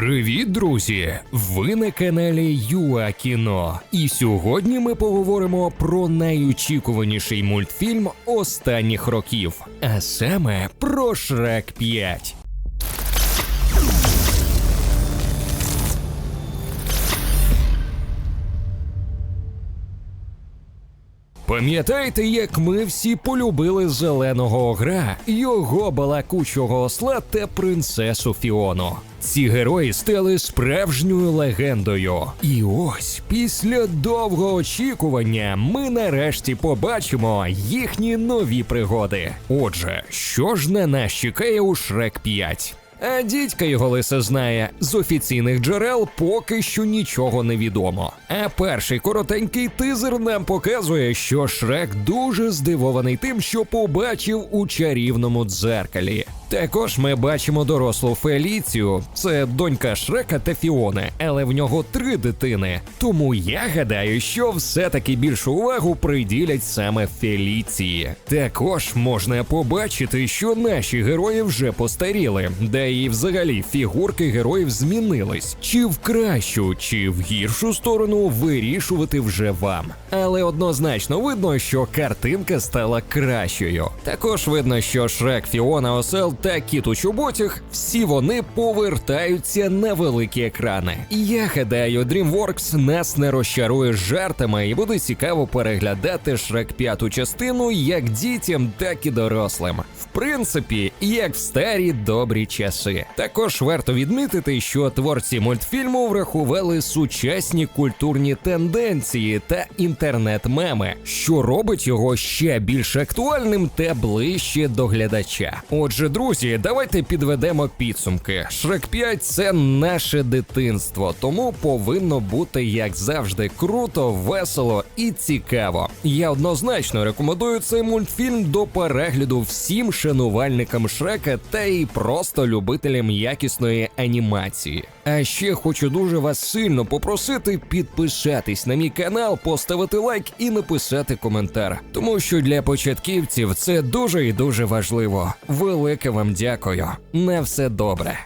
Привіт, друзі! Ви на каналі ЮА Кіно. І сьогодні ми поговоримо про найочікуваніший мультфільм останніх років, а саме про Шрек 5. Пам'ятаєте, як ми всі полюбили зеленого огра, його балакучого осла та принцесу Фіону? Ці герої стали справжньою легендою. І ось після довгого очікування ми нарешті побачимо їхні нові пригоди. Отже, що ж на нас чекає у Шрек 5? А дідька його лисе знає, з офіційних джерел поки що нічого не відомо. А перший коротенький тизер нам показує, що Шрек дуже здивований тим, що побачив у чарівному дзеркалі. Також ми бачимо дорослу Феліцію, це донька Шрека та Фіони, але в нього три дитини. Тому я гадаю, що все-таки більшу увагу приділять саме Феліції. Також можна побачити, що наші герої вже постаріли, де і взагалі фігурки героїв змінились, чи в кращу, чи в гіршу сторону вирішувати вже вам. Але однозначно видно, що картинка стала кращою. Також видно, що Шрек, Фіона, Осел та Кіт у чоботях всі вони повертаються на великі екрани. Я гадаю, DreamWorks нас не розчарує жартами і буде цікаво переглядати Шрек п'яту частину як дітям, так і дорослим. В принципі, як в старі добрі часи. Також варто відмітити, що творці мультфільму врахували сучасні культурні тенденції та інтернет-меми, що робить його ще більш актуальним та ближче до глядача. Отже, друзі, давайте підведемо підсумки. Шрек 5 це наше дитинство, тому повинно бути як завжди круто, весело і цікаво. Я однозначно рекомендую цей мультфільм до перегляду всім шанувальникам Шрека та і просто любителям якісної анімації. А ще хочу дуже вас сильно попросити підписатись на мій канал, поставити лайк і написати коментар, тому що для початківців це дуже і дуже важливо. Велике вам дякую. На все добре.